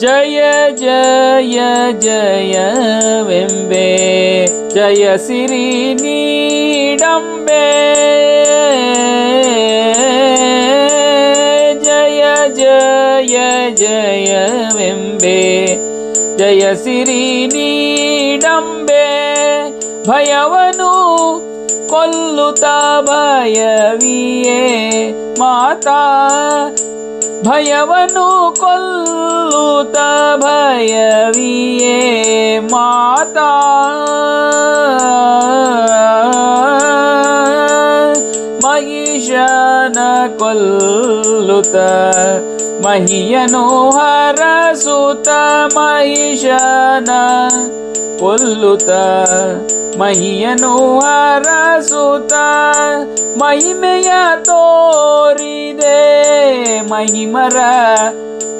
जय जय जय विम्बे। जय सिरिनीडम्बे। जय जय जय विम्बे। जय सिरिनीडम्बे। भयवनु कोल्लुताभयवि माता ಭಯವನು ಕೊಲ್ಲುತ ಭಯವಿಯೇ ಮಾತಾ. ಮಹಿಷನ ಕೊಲ್ಲುತ ಮಹಿಯನು ಹರಸುತ ಮಹಿಷನ ಕೊಲ್ಲುತ ಮಹಿಯನು ಹರಸುತ ಮಹಿಮೆಯ ತೋರಿದೆ. மகிமர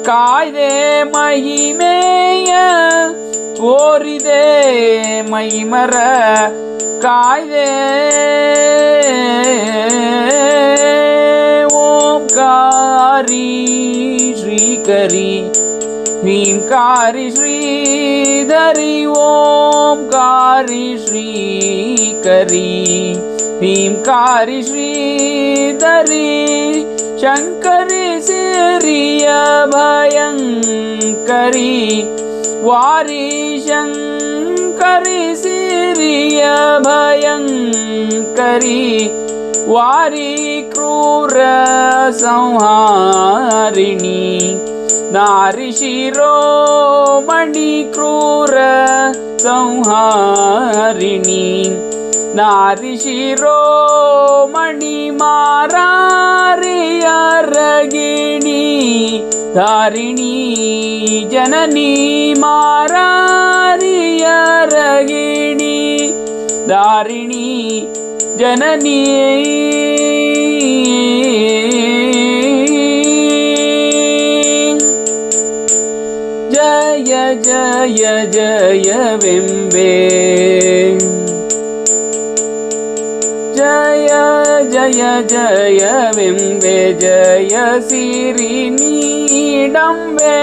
காய்தே மகிமேய ஓரிதே மகிமர காய்தே ஓம்காரி ஸ்ரீகரி வீம்காரி ஸ்ரீதரி ஓம்காரி ஸ்ரீகரி வீம்காரி ஸ்ரீதரி శంకరి సిరియ భయంకరి. వారి శంకరి సిరియ భయంకరి. వారి క్రూర సంహారిణి. నారి శిరోమణి క్రూర సంహారిణి. నారి శిరోమ தாரிணி ஜனனி மாராரிய ரகிணி. தாரிணி ஜனனி. ஜய ஜய ஜய வெம்பே. ஜய ஜய வெம்பே ஜய சிறி நீடம்பே